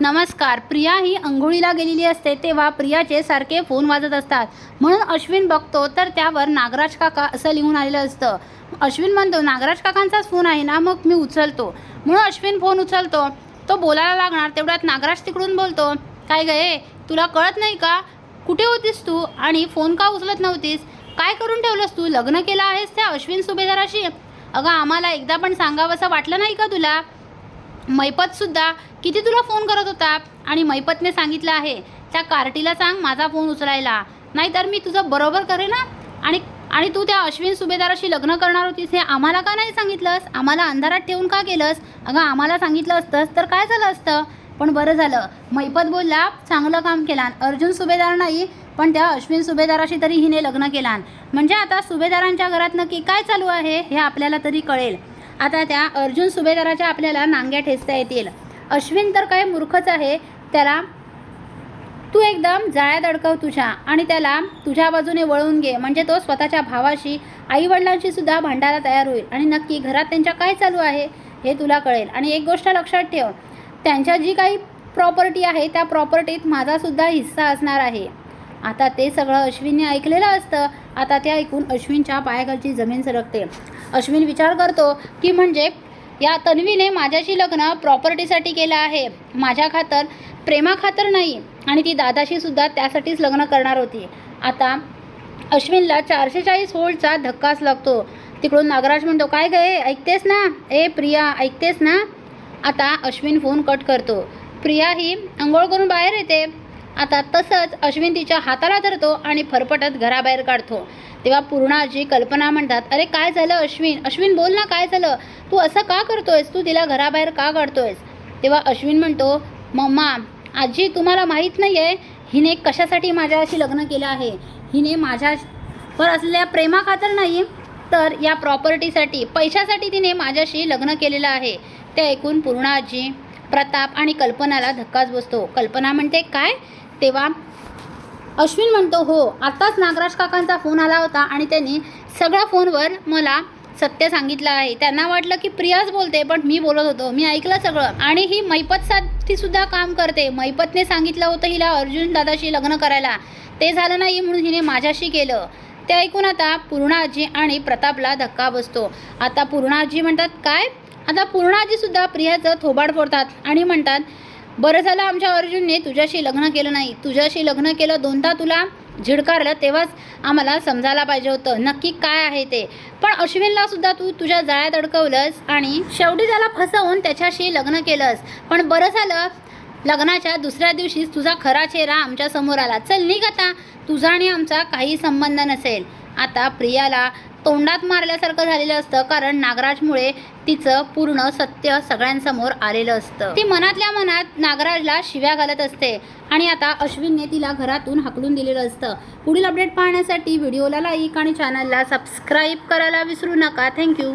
नमस्कार प्रिया ही अंघोळीला गेलेली असते तेव्हा प्रियाचे सारखे फोन वाजत असतात. म्हणून अश्विन बघतो तर त्यावर नागराज काका असं लिहून आलेलं असतं. अश्विन म्हणतो नागराज काकांचाच फोन आहे ना मग मी उचलतो. म्हणून अश्विन फोन उचलतो. तो बोलायला लागणार तेवढ्यात नागराज तिकडून बोलतो काय गे तुला कळत नाही का? कुठे होतीस तू? आणि फोन का उचलत नव्हतीस? काय करून ठेवलंस तू? लग्न केलं आहेस त्या अश्विन सुभेदाराशी? अगं आम्हाला एकदा पण सांगावंसं वाटलं नाही का तुला? मैपतसुद्धा किती तुला फोन करत होता? आणि मैपतने सांगितलं आहे त्या कार्टीला सांग माझा फोन उचलायला. नाहीतर मी तुझं बरोबर करेन ना? आणि आणि तू त्या अश्विन सुभेदाराशी लग्न करणार होतीस हे आम्हाला का नाही सांगितलंस? आम्हाला अंधारात ठेवून का केलंस अगं आम्हाला सांगितलं असतंस तर काय झालं असतं? पण बरं झालं. मैपत बोलला चांगलं काम केलान. अर्जुन सुभेदार नाही पण त्या अश्विन सुभेदाराशी तरी हिने लग्न केलान. म्हणजे आता सुभेदारांच्या घरातनं की काय चालू आहे हे आपल्याला तरी कळेल. आता त्या अर्जुन सुभेदाराच्या आपल्याला नांग्या ठेचता येतील. अश्विन तर काय मूर्खच आहे. त्याला तू एकदम जाळ्यात अडकव तुझ्या आणि त्याला तुझ्या बाजूने वळवून घे. म्हणजे तो स्वतःच्या भावाशी आईवडिलांशी सुद्धा भांडायला तयार होईल. आणि नक्की घरात त्यांच्या काय चालू आहे हे तुला कळेल. आणि एक गोष्ट लक्षात ठेव. त्यांच्या जी काही प्रॉपर्टी आहे त्या प्रॉपर्टीत माझासुद्धा हिस्सा असणार आहे. आता ते सगळं अश्विनने ऐकलेलं असतं. आता ते ऐकून अश्विनच्या पायाखालची जमीन सरकते. अश्विन विचार करतो की म्हणजे या तन्वीने माझ्याशी लग्न प्रॉपर्टीसाठी केलं आहे. माझ्या खातर प्रेमाखातर नाही. आणि ती दादाशी सुद्धा त्यासाठीच लग्न करणार होती. आता अश्विनला चारशे चाळीस होल्डचा धक्काच लागतो. तिकडून नागराज म्हणतो काय गे ऐकतेस ना? ए प्रिया ऐकतेस ना? आता अश्विन फोन कट करतो. प्रिया ही आंघोळ करून बाहेर येते. आता तसंच अश्विन तिच्या हाताला धरतो आणि फरफटत घराबाहेर काढतो. तेव्हा पूर्णाजी कल्पना म्हणतात अरे काय झालं अश्विन? अश्विन बोल ना काय झालं? तू असं का करतोयस? तू तिला घराबाहेर का काढतोयस? तेव्हा अश्विन म्हणतो मम्मा आजी तुम्हाला माहीत नाही आहे हिने कशासाठी माझ्याशी लग्न केलं आहे? हिने माझ्यावर असलेल्या प्रेमाखातर नाही? तर या प्रॉपर्टीसाठी पैशासाठी तिने माझ्याशी लग्न केलेलं आहे. ते ऐकून पूर्ण आजी प्रताप आणि कल्पनाला धक्काच बसतो. कल्पना म्हणते काय? तेव्हा अश्विन म्हणतो हो आत्ताच नागराज काकांचा फोन आला होता आणि त्यांनी सगळ्या फोनवर मला सत्य सांगितलं आहे. त्यांना वाटलं की प्रियाच बोलते पण मी बोलत होतो. मी ऐकलं सगळं आणि ही मैपतसाठी सुद्धा काम करते. मैपतने सांगितलं होतं हिला अर्जुन दादाशी लग्न करायला. ते झालं नाही म्हणून हिने माझ्याशी केलं. ते ऐकून आता पूर्णाजी आणि प्रतापला धक्का बसतो. आता पूर्णाजी म्हणतात काय? आता पूर्णाजीसुद्धा प्रियाचं थोबाड फोडतात आणि म्हणतात बरं झालं आमच्या अर्जुनने तुझ्याशी लग्न केलं नाही. तुझ्याशी लग्न केलं दोनदा तुला झिडकारलं तेव्हाच आम्हाला समजायला पाहिजे होतं. नक्की काय आहे ते? पण अश्विनला सुद्धा तू तुझ्या जाळ्यात अडकवलंस आणि शेवटी त्याला फसवून त्याच्याशी लग्न केलंस. पण बरं झालं लग्नाच्या दुसऱ्या दिवशीच तुझा खरा चेहरा आमच्यासमोर आला. चल निघ आता. तुझा आणि आमचा काही संबंध नसेल. आता प्रियाला तोंडात मारल्यासारखं झालेलं असतं कारण नागराजमुळे तिचं पूर्ण सत्य सगळ्यांसमोर आलेलं असतं. ती मनातल्या मनात नागराजला शिव्या घालत असते आणि आता अश्विनने तिला घरातून हाकलून दिलेलं असतं. पुढील अपडेट पाहण्यासाठी व्हिडिओला लाईक आणि चॅनलला सबस्क्राईब करायला विसरू नका. थँक्यू